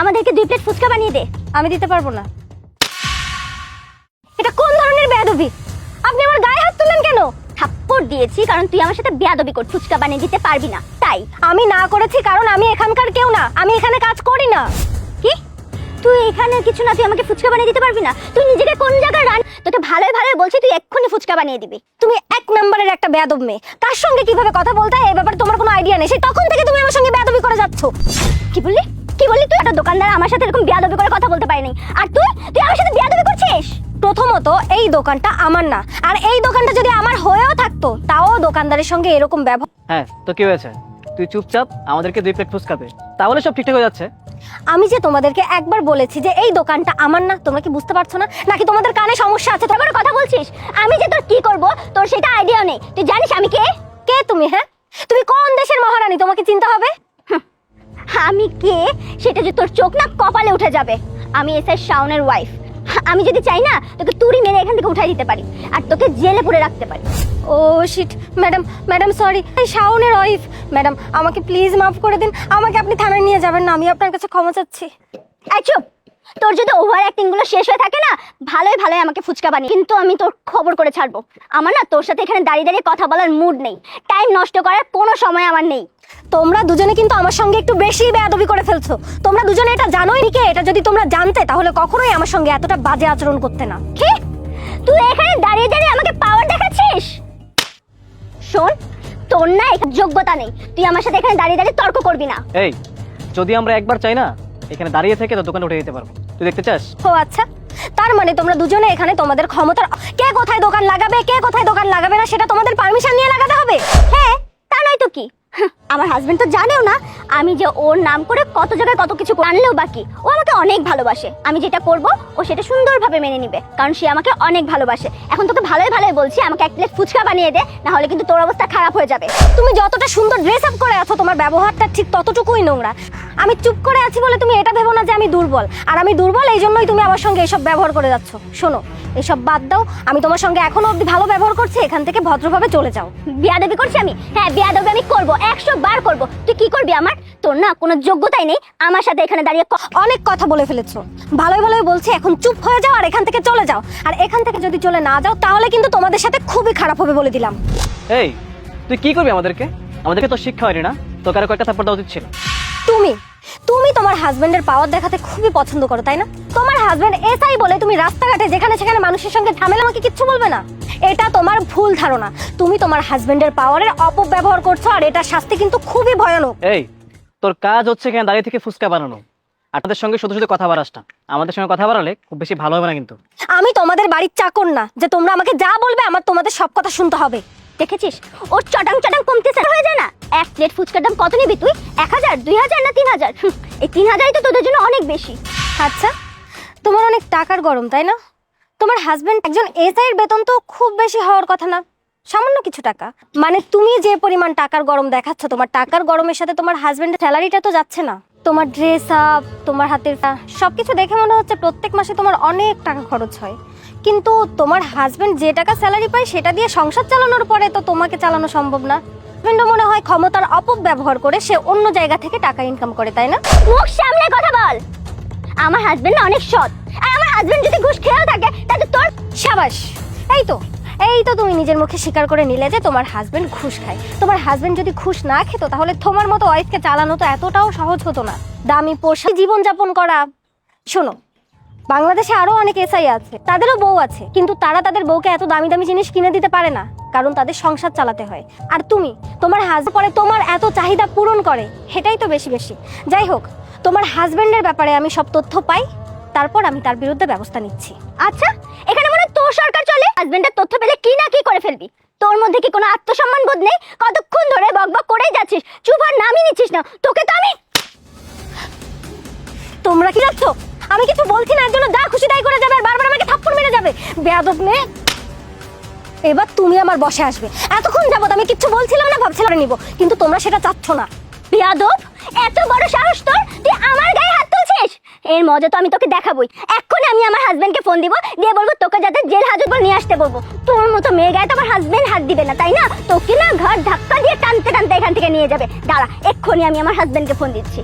আমাদেরকে দুই প্লেট ফুচকা বানিয়ে দে। আমি দিতে পারব না। এটা কোন ধরনের বেয়াদবি? আপনি আমার গায়ে হাত তুললেন কেন? থাপ্পড় দিয়েছি কারণ তুই আমার সাথে বেয়াদবি কর ফুচকা বানিয়ে দিতে পারবি না। তাই আমি না করেছি কারণ আমি এখানকার কেউ না। আমি এখানে কাজ করি না। কি? তুই এখানে কিছু না, তুই আমাকে ফুচকা বানিয়ে দিতে পারবি না? তুই নিজেকে কোন জায়গায় রান তোকে ভালোই ভালোই বলছি, তুই এক্ষুনি ফুচকা বানিয়ে দিবি। তুমি এক নম্বরের একটা বেয়াদব মেয়ে। কার সঙ্গে কীভাবে কথা বলতে হয় এই ব্যাপারে তোমার কোনো আইডিয়া নেই। সেই তখন থেকে তুমি আমার সঙ্গে বেয়াদবি করে যাচ্ছ। কি বললি? কি বললি তুই? একটা দোকানদার আমার সাথে এরকম বেয়াদবি করে কথা বলতে পারিনি। আর তুই? তুই আমার সাথে বেয়াদবি করছিস? প্রথমত এই দোকানটা আমার না। আর এই দোকানটা যদি আমার হয়েও থাকতো তাও দোকানদারের সঙ্গে এরকম ব্যবহার হ্যাঁ তো কি হয়েছে? তুই চুপচাপ আমাদেরকে দুই প্লেট ফুচকা দে। তাহলে সব ঠিকঠাক হয়ে যাচ্ছে। আমি যে তোমাদেরকে একবার বলেছি যে এই দোকানটা আমার না তোমরা কি বুঝতে পারছ না? নাকি তোমাদের কানে সমস্যা আছে? আবার কথা বলছিস? আমি যে তোর কি করব তোর সেটা আইডিয়া নেই। তুই জানিস আমি কে? কে তুমি হ্যাঁ? তুমি কোন দেশের মহারানী? তোমাকে চিন্তা হবে? আমি কে সেটা যে তোর চোখ না কপালে উঠে যাবে। আমি এসআই শাওনের ওয়াইফ আমি যদি চাই না তোকে তুড়ি মেরে এখান থেকে উঠাই দিতে পারি আর তোকে জেলে পুরে রাখতে পারি। ও শিট ম্যাডাম ম্যাডাম সরি শাওনের ওয়াইফ ম্যাডাম আমাকে প্লিজ মাফ করে দিন। আমাকে আপনি থানায় নিয়ে যাবেন না আমি আপনার কাছে ক্ষমা চাচ্ছি। এই চুপ! তোর যদি ওভার অ্যাক্টিংগুলো শেষ হয়ে থাকে না, ভালোই ভালোই আমাকে ফুচকা বানিয়ে। কিন্তু আমি তোর খবর করে ছাড়বো। আমার না তোর সাথে এখানে দাঁড়িয়ে দাঁড়িয়ে কথা বলার মুড নেই। টাইম নষ্ট করার কোনো সময় আমার নেই। তোমরা দুজনে কিন্তু আমার সঙ্গে একটু বেশি বেয়াদবি করে ফেলছো। তোমরা দুজনে এটা জানোই কে? এটা যদি তোমরা জানতে, তাহলে কখনোই আমার সঙ্গে এতটা বাজে আচরণ করতে না। কি? তুই এখানে দাঁড়িয়ে দাঁড়িয়ে আমাকে পাওয়ার দেখাচ্ছিস? শোন, তোর না যোগ্যতা নেই। তুই আমার সাথে এখানে দাঁড়িয়ে দাঁড়িয়ে তর্ক করবি না। এই, যদি আমরা একবার চাই না এখানে দাঁড়িয়ে থেকে তো দোকানে উঠে দিতে পারব। তুই দেখতে চাস? ও আচ্ছা। তার মানে তোমরা দুজনে এখানে তোমাদের ক্ষমতার কে কোথায় দোকান লাগাবে, কে কোথায় দোকান লাগাবে না, সেটা তোমাদের আমার হাজবেন্ড তো জানেও না আমি যে ওর নাম করে কত জায়গায় কত কিছু আনলেও বাকি। ও আমাকে অনেক ভালোবাসে। আমি যেটা করব, ও সেটা সুন্দরভাবে মেনে নিবে। কারণ সে আমাকে অনেক ভালোবাসে। এখন তোকে ভালোই ভালোই বলছি, আমাকে এক প্লেট ফুচকা বানিয়ে দে না হলে কিন্তু তোর অবস্থা খারাপ হয়ে যাবে। তুমি যতটা সুন্দর ড্রেস আপ করে আছো, তোমার ব্যবহারটা ঠিক ততটুকুই নোংরা। আমি চুপ করে আছি বলে তুমি এটা ভেবো না যে আমি দুর্বল। আর আমি দুর্বল, এই জন্যই তুমি আমার সঙ্গে এসব ব্যবহার করে যাচ্ছ। শোনো, এসব বাদ দাও। আমি তোমার সঙ্গে এখনও অবধি ভালো ব্যবহার করছি, এখান থেকে ভদ্রভাবে চলে যাও। বিয়াদবি করছি আমি? হ্যাঁ বিয়াদবি আমি করব। একশো বার করব। তুই কি করবি আমার? তোর না কোনো যোগ্যতাই নেই। আমার সাথে এখানে দাঁড়িয়ে অনেক কথা বলে ফেলেছো। ভালোই ভালোই বলছে, এখন চুপ হয়ে যাও আর এখান থেকে চলে যাও। আর এখান থেকে যদি চলে না যাও, তাহলে কিন্তু তোমাদের সাথে খুবই খারাপ হবে বলে দিলাম। এই, তুই কি করবি আমাদেরকে? আমাদেরকে তো শিক্ষা হয়নি না? তোকে আরও কয়েকটা থাপ্পড় দেওয়া উচিত ছিল। তুমি? তুমি তোমার হাজবেন্ডের পাওয়ার দেখাতে খুবই পছন্দ করো তাই না? তোমার হাজবেন্ড এসআই বলে তুমি রাস্তাঘাটে যেখানে সেখানে মানুষের সঙ্গে ঝামেলা আমাকে কিচ্ছু বলবে না। এটা তোমার ভুল ধারণা। তুমি তোমার হাজবেন্ডের পাওয়ারের অপব্যবহার করছ আর এটা শাস্তি কিন্তু খুবই ভয়ানক। এই তোর কাজ হচ্ছে এখানে দাঁড়িয়ে থেকে ফুচকা বানানো। আর তাদের সঙ্গে শুধু শুধু কথা বাড়াস না। আমাদের সঙ্গে কথা বাড়ালে খুব বেশি ভালো হবে না কিন্তু। আমি তোমাদের বাড়ির চাকর না যে তোমরা আমাকে যা বলবে আমার তোমাদের সব কথা শুনতে হবে। দেখেছিস? ওর চটাং চটাং কমতে হয়ে যায় না। এক প্লেট ফুচকার দাম কত নিবি তুই? এক হাজার, দুই হাজার না তিন হাজার? এই তিন হাজারই তো তোদের জন্য অনেক বেশি। আচ্ছা তোমার অনেক টাকার গরম, তাই না? তোমার হাজবেন্ড একজন এসআই এর বেতন তো খুব বেশি হওয়ার কথা না। সামান্য কিছু টাকা। মানে তুমি যে পরিমাণ টাকার গরম দেখাচ্ছ, তোমার টাকার গরমের সাথে তোমার হাজবেন্ডের স্যালারিটা তো যাচ্ছে না। তোমার ড্রেস আপ তোমার হাতের সবকিছু দেখে মনে হচ্ছে প্রত্যেক মাসে তোমার অনেক টাকা খরচ হয়। কিন্তু তোমার হাজবেন্ড যে টাকা স্যালারি পায় সেটা দিয়ে সংসার চালানোর পরে তো তোমাকে চালানো সম্ভব না। হাজবেন্ডও মনে হয় ক্ষমতার অপব্যবহার করে সে অন্য জায়গা থেকে টাকা ইনকাম করে তাই না? মুখ সামলে কথা বল। আমার হাজবেন্ড না অনেক সৎ। আর আমার হাজবেন্ড যদি ঘুষ খেয়েও থাকে তাহলে তোর সাবাস। এই তো এই তো তুমি নিজের মুখে স্বীকার করে নিলে যে তোমার হাজবেন্ড ঘুষ খায়। তোমার হাজবেন্ড যদি ঘুষ না খেত তাহলে তোমার মতো ওয়াইফকে চালানো তো এতটাও সহজ হতো না। দামি পোশাক জীবনযাপন করা। শোনো বাংলাদেশে আরও অনেক এসআই আছে, তাদেরও বউ আছে, কিন্তু তারা তাদের বউকে এত দামি দামি জিনিস কিনে দিতে পারে না, কারণ তাদের সংসার চালাতে হয়। আর তুমি, তোমার হাজ পরে তোমার এত চাহিদা পূরণ করে, সেটাই তো বেশি বেশি। যাই হোক, তোমার হাজবেন্ডের ব্যাপারে আমি সব তথ্য পাই, তারপর আমি তার বিরুদ্ধে ব্যবস্থা নিচ্ছি। আচ্ছা এখানে মনে তোর সরকার চলে হাজবেন্ডের তথ্য পেলে কি না কি করে ফেলবি? তোর মধ্যে কি কোনো আত্মসম্মান বোধ নেই? কতক্ষণ ধরে বকবক করেই যাচ্ছিস? চুপ আর নামই নিচ্ছিস না, তোকে তো আমি তোমরা কি যাচ্ছ আমি কিছু বলছি না, এর জন্য যা খুশি তাই করে যাবে, আর বারবার আমাকে থাপ্পড় মেরে যাবে। বেয়াদব মেয়ে। এবার তুমি আমার বসে আসবে। এতক্ষণ যাবত আমি কিচ্ছু বলছিলাম না, ভাবছিলাম নিব। কিন্তু তোমরা সেটা চাচ্ছ না। বিয়াদব, এত বড় সাহস তোর, তুই আমার গায়ে হাত তুলছিস? এর মজা তো আমি তোকে দেখাবই। এক্ষুনি আমি আমার হাজবেন্ডকে ফোন দিব, দিয়ে বলব, তোকে যাতে জেল হাজত বল নিয়ে আসতে বলব। তোর মতো মেয়ে গায়ে তো আমার হাজবেন্ড হাত দিবে না, তাই না? তোকে না ঘর ধাক্কা দিয়ে টানতে টানতে এখান থেকে নিয়ে যাবে। দাঁড়া, এক্ষুনি আমি আমার হাজবেন্ডকে ফোন দিচ্ছি।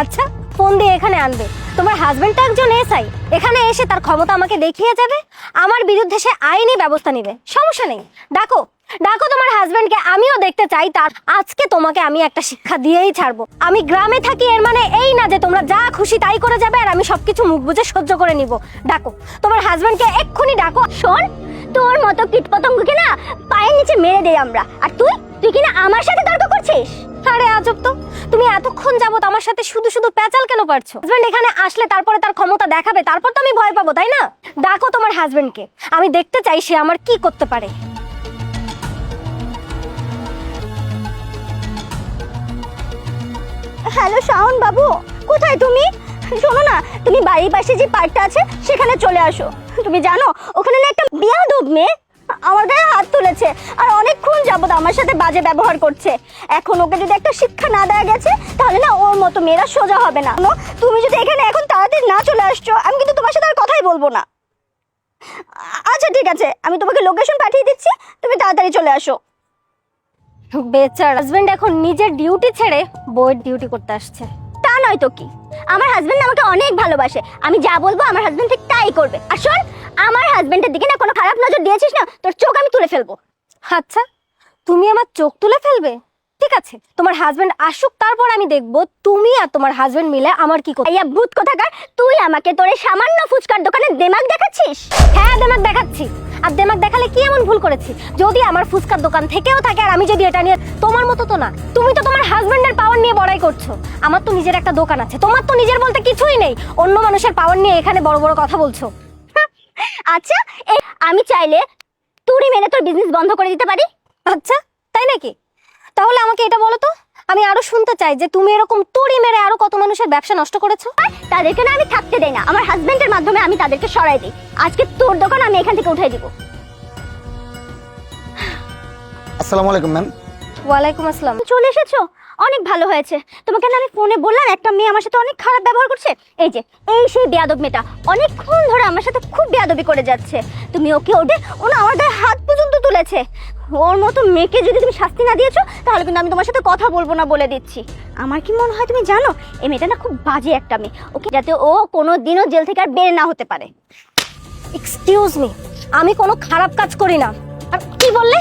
আচ্ছা ফোন দিয়ে এখানে আনবে। তোমার হাজবেন্ড তো একজন এসআই এখানে এসে তার ক্ষমতা আমাকে দেখিয়ে যাবে, আমার বিরুদ্ধে সে আইনি ব্যবস্থা নেবে, সমস্যা নেই। ডাকো ডাকো তোমার হাজবেন্ডকে আমিও দেখতে চাই তার, আজকে তোমাকে আমি একটা শিক্ষা দিয়েই ছাড়বো। আমি গ্রামে থাকি, এর মানে এই না যে তোমরা যা খুশি তাই করে যাবে আর আমি সবকিছু মুখ বুঝে সহ্য করে নিব। ডাকো, তোমার হাজবেন্ডকে এক্ষুনি ডাকো। শোন, তোর মতো কীটপতঙ্গকে না পায়ের নিচে মেরে দেই আমরা। আর তুই তুই কিনা আমার সাথে তর্ক করছিস? আরে আজব তো। তুমি এতক্ষণ যাবত আমার সাথে শুধু শুধু প্যাচাল কেন পারছ? হাজবেন্ড এখানে আসলে তারপরে তার ক্ষমতা দেখাবে, তারপর তো আমি ভয় পাবো, তাই না? ডাকো তোমার হাজবেন্ডকে আমি দেখতে চাই সে আমার কি করতে পারে। হ্যালো শাওন বাবু, কোথায় তুমি? শোনো না, তুমি বাড়ির পাশে যে পার্কটা আছে, সেখানে চলে আসো। তুমি জানো, ওখানে না একটা বিয়াদব মেয়ে। আমার গায়ে হাত তুলেছে আর অনেকক্ষণ যাবত আমার সাথে বাজে ব্যবহার করছে। এখন ওকে যদি একটা শিক্ষা না দেওয়া গেছে, তাহলে না ওর মতো মেয়েরা সোজা হবে না। তুমি যদি এখানে এখন তাড়াতাড়ি না চলে আসছো, আমি কিন্তু তোমার সাথে আর কথাই বলব না। আচ্ছা ঠিক আছে, আমি তোমাকে লোকেশন পাঠিয়ে দিচ্ছি, তুমি তাড়াতাড়ি চলে আসো। বেচার হাজবেন্ড এখন নিজের ডিউটি ছেড়ে বইয়ের ডিউটি করতে আসছে। তা নয় তো কি? আমার হাজবেন্ড আমাকে অনেক ভালোবাসে। আমি যা বলব আমার হাজবেন্ড ঠিক তাই করবে। আর শোন আমার হাজবেন্ডের দিকে না কোনো খারাপ নজর দিয়েছিস না? তোর চোখ আমি তুলে ফেলব। আচ্ছা তুমি আমার চোখ তুলে ফেলবে? ঠিক আছে তোমার হাজবেন্ড আসুক তারপর আমি দেখব তুমি আর তোমার হাজবেন্ড মিলে আমার কি আইয়া ভূত কোথাকার? তুই আমাকে তোর সামান্য ফুচকার দোকানে দেমাগ দেখাচ্ছিস? হ্যাঁ দেমাক দেখাচ্ছি। আর দেমাক দেখালে কি এমন ভুল করেছি? যদি আমার ফুচকার দোকান থেকেও থাকে আর আমি যদি এটা নিয়ে তোমার মতো তো না তুমি তো তোমার হাজবেন্ডের পাওয়ার নিয়ে বড়াই করছ। আমার তো নিজের একটা দোকান আছে তোমার তো নিজের বলতে কিছুই নেই। অন্য মানুষের পাওয়ার নিয়ে এখানে বড় বড় কথা বলছো। আচ্ছা এই আমি চাইলে তুড়ি মেরে তোর বিজনেস বন্ধ করে দিতে পারি। আচ্ছা তাই নাকি? তাহলে আমাকে এটা বলো তো আমি আরও শুনতে চাই যে তুমি এরকম তুড়ি মেরে আরও কত মানুষের ব্যবসা নষ্ট করেছ? তাদেরকে না আমি থাকতে দেই না আমার হাজবেন্ডের মাধ্যমে আমি তাদেরকে সরাই দিই। আজকে তোর দোকান আমি এখান থেকে উঠাই দিব। আসসালামু আলাইকুম ম্যাম ওয়ালাইকুম আসসালাম। চলে এসেছ? অনেক ভালো হয়েছে। তোমাকে না আমি ফোনে বললাম, একটা মেয়ে আমার সাথে অনেক খারাপ ব্যবহার করছে। এই যে, এই সেই বেয়াদব মেয়েটা অনেকক্ষণ ধরে আমার সাথে খুব বেয়াদবি করে যাচ্ছে। তুমি ওকে ওঠে, ও না আমার গায়ে হাত পর্যন্ত তুলেছে। ওর মতো মেয়েকে যদি তুমি শাস্তি না দিয়েছ, তাহলে কিন্তু আমি তোমার সাথে কথা বলব না বলে দিচ্ছি। আমার কি মনে হয় তুমি জানো, এই মেয়েটা না খুব বাজে একটা মেয়ে। ওকে যাতে ও কোনো দিনও জেল থেকে আর বের না হতে পারে। এক্সকিউজ মি আমি কোনো খারাপ কাজ করি না। আর কি বললে?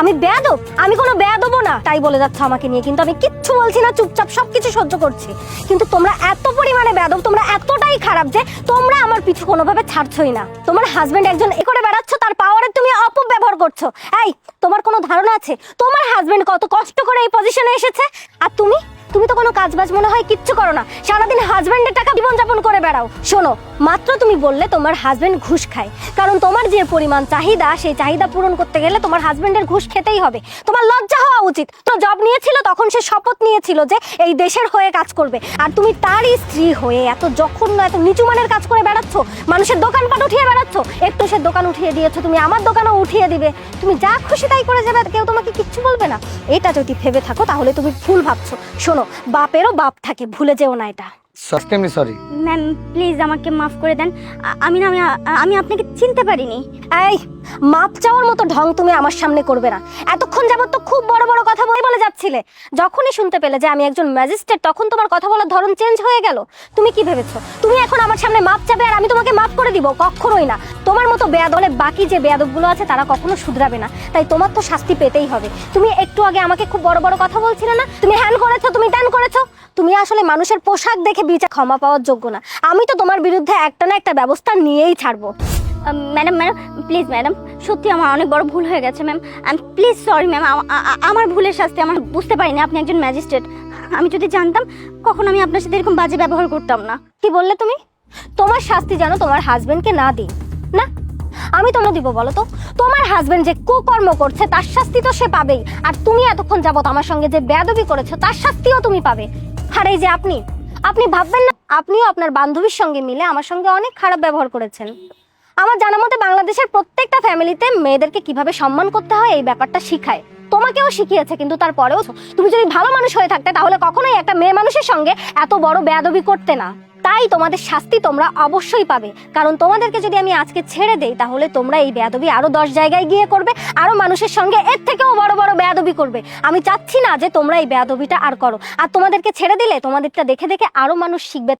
আমি বেয়াদব? আমি কোনো বেয়াদব না। তাই বলে যাচ্ছ আমাকে নিয়ে। কিন্তু আমি কিচ্ছু বলছি না, চুপচাপ সব কিছু সহ্য করছি। কিন্তু তোমরা এত পরিমাণে বেয়াদব, তোমরা এতটাই খারাপ যে তোমরা আমার পিছু কোনোভাবে ছাড়ছই না। তোমার হাজব্যান্ড একজন এ করে বেড়াচ্ছ, তার পাওয়ারের তুমি অপব্যবহার করছ। এই, তোমার কোনো ধারণা আছে? তোমার হাজব্যান্ড কত কষ্ট করে এই পজিশনে এসেছে? আর তুমি? তুমি তো কোনো কাজ বাজ মনে হয় কিচ্ছু করো না। সারাদিন হাজবেন্ডের টাকা জীবনযাপন করে বেড়াও। শোনো, মাত্র তুমি বললে তোমার হাজবেন্ড ঘুষ খায়। কারণ তোমার যে পরিমাণ চাহিদা, সেই চাহিদা পূরণ করতে গেলে তোমার হাজবেন্ডের ঘুষ খেতেই হবে। তোমার লজ্জা হওয়া উচিত। তো জব নিয়েছিল, তখন সে শপথ নিয়েছিল যে এই দেশের হয়ে কাজ করবে। আর তুমি তারই স্ত্রী হয়ে এত জঘন্য, এত নিচু মানের কাজ করে বেড়াচ্ছ। মানুষের দোকানপাট উঠিয়ে বেড়াচ্ছ। একটু সে দোকান উঠিয়ে দিয়েছ, তুমি আমার দোকানও উঠিয়ে দিবে। তুমি যা খুশি তাই করে যাবে কেউ তোমাকে কিচ্ছু বলবে না। এটা যদি ভেবে থাকো, তাহলে তুমি ভুল ভাবছ। শোনো বাপেরও বাপ থাকে ভুলে যেও না এটা। এক্সট্রিমলি সরি ম্যাম প্লিজ আমাকে মাফ করে দেন। আ- আমি না আমি আমি আপনাকে চিনতে পারিনি। এই! মাপ চাওয়ার মতো ঢং তুমি আমার সামনে করবে না। এতক্ষণ যাবত তো খুব বড় বড় কথা বলে বলে যাচ্ছিলে। যখনই শুনতে পেলে যে আমি একজন ম্যাজিস্ট্রেট, তখন তোমার কথা বলার ধরন চেঞ্জ হয়ে গেল। তুমি কি ভেবেছো? তুমি এখন আমার সামনে মাপ চাবে আর আমি তোমাকে মাপ করে দিব? কখনোই না। তোমার মতো বেয়াদ হলে বাকি যে বেয়াদবগুলো আছে তারা কখনো শুধরাবে না। তাই তোমার তো শাস্তি পেতেই হবে। তুমি একটু আগে আমাকে খুব বড় বড় কথা বলছিলে না? তুমি হ্যান করেছ, তুমি ট্যান করেছ। তুমি আসলে মানুষের পোশাক দেখে বিচার, ক্ষমা পাওয়ার যোগ্য না। আমি তো তোমার বিরুদ্ধে একটা না একটা ব্যবস্থা নিয়েই ছাড়বো। ম্যাডাম ম্যাডাম প্লিজ ম্যাডাম, সত্যি আমার অনেক বড় ভুল হয়ে গেছে, ম্যাম। আমি প্লিজ সরি ম্যাম আমার ভুলের শাস্তি আমার বুঝতে পারিনি আপনি একজন ম্যাজিস্ট্রেট আমি যদি জানতাম, কখন আমি আপনার সাথে এরকম বাজে ব্যবহার করতাম না। কি বললে তুমি? তোমার শাস্তি যেন তোমার হাজবেন্ডকে না দিই, না? আমি তোমার দিব বলো তো? তোমার হাজবেন্ড যে কুকর্ম করছে, তার শাস্তি তো সে পাবেই। আর তুমি এতক্ষণ যাবত আমার সঙ্গে যে বেয়াদবি করেছ, তার শাস্তিও তুমি পাবে। আর এই যে আপনি আপনি ভাববেন না, আপনিও আপনার বান্ধবীর সঙ্গে মিলে আমার সঙ্গে অনেক খারাপ ব্যবহার করেছেন। আমার জানা মতে বাংলাদেশের প্রত্যেকটা ফ্যামিলিতে মেয়েদেরকে কীভাবে সম্মান করতে হয় এই ব্যাপারটা শিখায়। তোমাকেও শিখিয়েছে, কিন্তু তারপরেও তুমি যদি ভালো মানুষ হয়ে থাকতে, তাহলে কখনোই একটা মেয়ে মানুষের সঙ্গে এত বড় বেয়াদবি করতে না। তাই তোমাদের শাস্তি তোমরা অবশ্যই পাবে। কারণ তোমাদেরকে যদি আমি আজকে ছেড়ে দেই, তাহলে তোমরা এই বেয়াদবি আরও দশ জায়গায় গিয়ে করবে, আরও মানুষের সঙ্গে এর থেকেও বড় বড় বেয়াদবি করবে। আমি চাচ্ছি না যে তোমরা এই বেয়াদবিটা আর করো। আর তোমাদেরকে ছেড়ে দিলে তোমাদেরটা দেখে দেখে আরও মানুষ শিখবে।